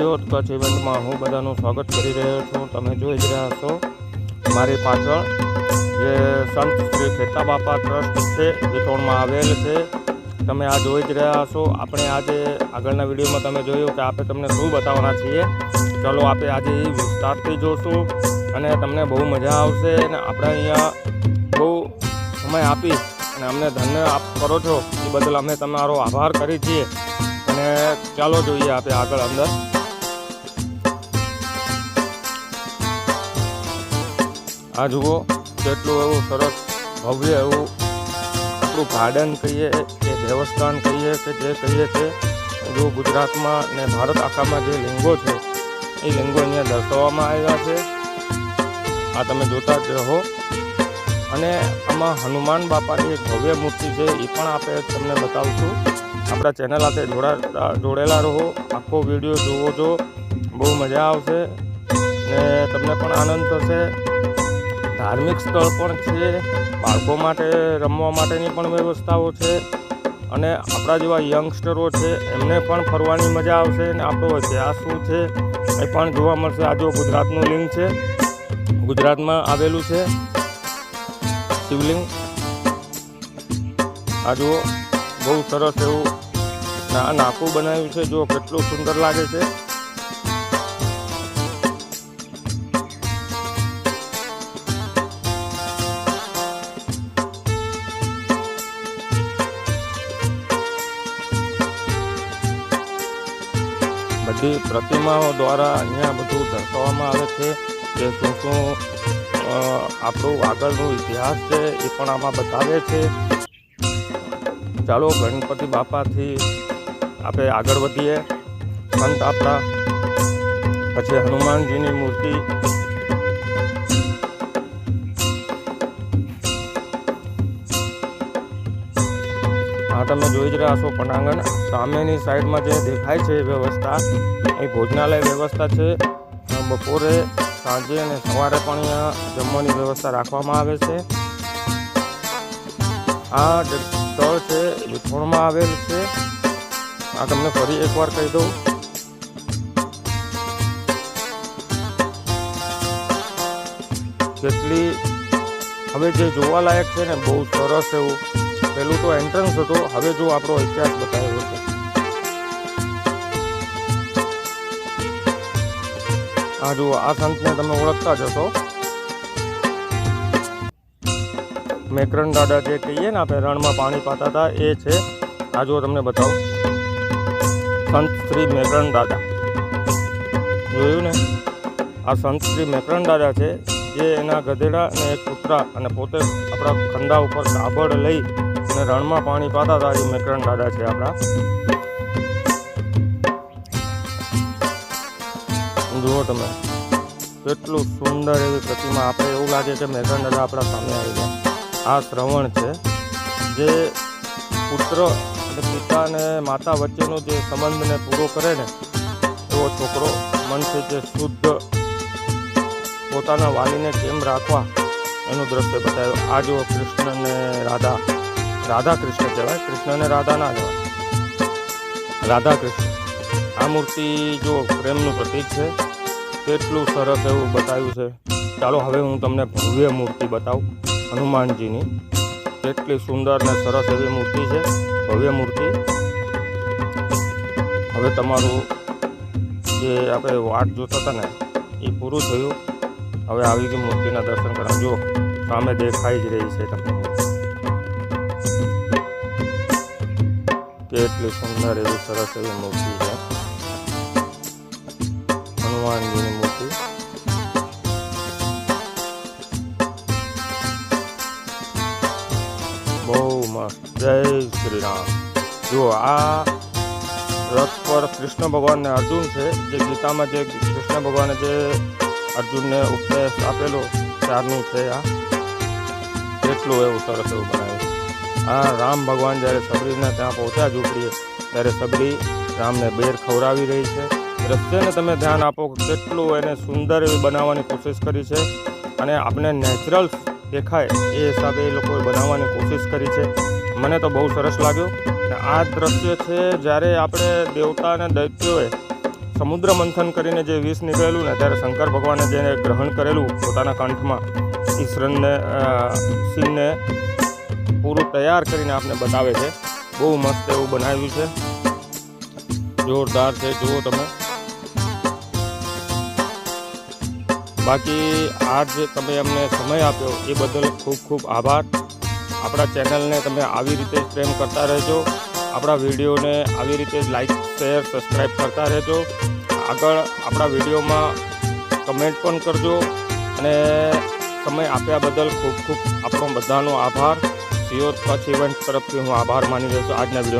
રાજ્યોત કચ્છ ઇવેન્ટમાં હું બધાનું સ્વાગત કરી રહ્યો છું. તમે જોઈ જ રહ્યા છો મારી પાછળ જે સંત શ્રી ખેતા બાપા ટ્રસ્ટ છે વિટોણમાં આવેલ છે. તમે આ જોઈ જ રહ્યા છો. આપણે આજે આગળના વિડીયોમાં તમે જોયું કે આપણે તમને શું બતાવવાના છીએ. ચલો આપણે આજે એ વિસ્તારથી જોશું અને તમને બહુ મજા આવશે અને આપણે અહીંયા બહુ સમય આપી અને અમને ધન્ય આપ કરો છો. એ બદલ અમે તમારો આભાર કરી છીએ. અને ચાલો જોઈએ આપણે આગળ અંદર. આ જુઓ, કેટલું એવું સરસ ભવ્ય એવું આપણું ગાર્ડન કહીએ, કે દેવસ્થાન કહીએ, કે જે કહીએ છે જો ગુજરાતમાં ને ભારત આખામાં જે લિંગો છે, એ લિંગો અહીંયા દર્શાવવામાં આવ્યા છે. આ તમે જોતા જ રહો. અને આમાં હનુમાન બાપાની એક ભવ્ય મૂર્તિ છે, એ પણ આપણે તમને બતાવશું આપણા ચેનલ સાથે જોડા, જોડેલા રહો. આખો વીડિયો જોવો છો બહુ મજા આવશે ને તમને પણ આનંદ થશે. ધાર્મિક સ્થળ પણ છે, બાળકો માટે, રમવા માટેની પણ વ્યવસ્થાઓ છે અને આપણા જેવા યંગસ્ટરો છે, એમને પણ ફરવાની મજા આવશે અને આપણો ઇતિહાસ શું છે એ પણ જોવા મળશે. આ જો ગુજરાતનું લિંગ છે, ગુજરાતમાં આવેલું છે, શિવલિંગ. આ જુઓ, બહુ સરસ એવું ના નાકું બનાવ્યું છે. જો કેટલું સુંદર લાગે છે. બધી પ્રતિમાઓ દ્વારા અહીંયા બધું દર્શાવવામાં આવે છે કે શું શું આપણું આગળનો ઇતિહાસ છે એ પણ આમાં બતાવે છે. ચાલો ગણપતિ બાપાથી આપણે આગળ વધીએ. સંત આપણા પછી હનુમાનજીની મૂર્તિ. તમે જોઈ જ રહ્યા છો પટાંગણ. સામેની સાઈડમાં જે દેખાય છે વ્યવસ્થા. અહીં ભોજનાલય વ્યવસ્થા છે. બપોરે સાંજે અને સવારે પણ અહીંયા જમવાની વ્યવસ્થા રાખવામાં આવે છે. આ સ્થળ છે એ વિઠોણમાં આવેલ છે. આ તમને ફરી એકવાર કહી દઉં. કેટલી હવે જે જોવાલાયક છે ને બહુ સરસ એવું પેલું તો એન્ટ્રન્સ હતો. હવે જો આપણો ઇતિહાસ બતાવ્યો છે. આ જુઓ, આ સંતને તમે ઓળખતા જ હશો. મેકરણ દાદા જે કહીએ ને આપણે, રણમાં પાણી પાતા હતા, એ છે. આ જુઓ, તમને બતાવું. સંત શ્રી મેકરણ દાદા. જોયું ને? આ સંત શ્રી મેકરણ દાદા છે, જે એના ગધેડા અને એક કૂતરા અને પોતે આપણા ખંડા ઉપર કાબડ લઈ અને રણમાં પાણી પાતા હતા. એ મેકરણ દાદા છે આપણા. જુઓ તમે, કેટલું સુંદર એવી પ્રતિમા આપણે એવું લાગે કે મેઘણ દાદા આપણા સામે આવી ગયા. આ શ્રવણ છે, જે પુત્ર અને પિતા અને માતા વચ્ચેનો જે સંબંધને પૂરો કરે ને એવો છોકરો મનથી જે શુદ્ધ પોતાના વાલીને કેમ રાખવા, એનું દ્રશ્ય બતાવ્યું. આ જુઓ કૃષ્ણ અને રાધા. રાધા કૃષ્ણ કહેવાય, કૃષ્ણને રાધા ના કહેવાય. રાધા કૃષ્ણ આ મૂર્તિ જો પ્રેમનું પ્રતીક છે, કેટલું સરસ એવું બતાવ્યું છે. ચાલો હવે હું તમને ભવ્ય મૂર્તિ બતાવું, હનુમાનજીની. કેટલી સુંદર ને સરસ એવી મૂર્તિ છે, ભવ્ય મૂર્તિ. હવે તમારું જે આપણે વાટ જોતા હતા ને, એ પૂરું થયું. હવે આવી ગઈ મૂર્તિના દર્શન કરવા જો સામે દેખાઈ જ રહી છે તમને. મૂર્તિ. કેટલી સુંદર એવી સરસ એવી મૂર્તિ છે. હનુમાનજીની મૂર્તિ. બહુ મસ્ત. જય શ્રી રામ જુઓ, આ રથ પર કૃષ્ણ ભગવાન ને અર્જુન છે. જે ગીતામાં જે કૃષ્ણ ભગવાને જે અર્જુનને ઉપદેશ આપેલો ત્યારનું છે આ. કેટલું એવું સરસ એવું બનાવ્યું આ રામ ભગવાન જ્યારે સબરીને ત્યાં પહોંચ્યા ઝૂંપડીએ, ત્યારે સબરી રામને બેર ખવડાવી રહી છે. દ્રશ્યને તમે ધ્યાન આપો કેટલું એને સુંદર એવી બનાવવાની કોશિશ કરી છે અને આપણે નેચરલ દેખાય એ હિસાબે એ લોકોએ બનાવવાની કોશિશ કરી છે. મને તો બહુ સરસ લાગ્યું. આ દ્રશ્ય છે જ્યારે આપણે દેવતા અને દૈત્યોએ સમુદ્ર મંથન કરીને જે વિષ નીકળેલું ને ત્યારે શંકર ભગવાને જેને ગ્રહણ કરેલું પોતાના કંઠમાં, ઈશ્વરને સિંહને પૂરું તૈયાર કરીને આપને બતાવે છે. બહુ મસ્ત એવું બનાવ્યું છે. જોરદાર છે, જુઓ તમે. બાકી આ જે તમે અમને સમય આપ્યો, એ બદલ ખૂબ ખૂબ આભાર. આપણા ચેનલને તમે આવી રીતે જ પ્રેમ કરતા રહેજો. આપણા વિડીયોને આવી રીતે જ લાઇક શેર સબસ્ક્રાઈબ કરતા રહેજો. આગળ આપણા વિડીયોમાં કમેન્ટ પણ કરજો. અને સમય આપ્યા બદલ ખૂબ ખૂબ આપણો બધાનો આભાર. સિયોર કચ્છ ઇવેન્ટ તરફથી હું આભાર માની રહ્યો છું. આજના વિડીયોમાં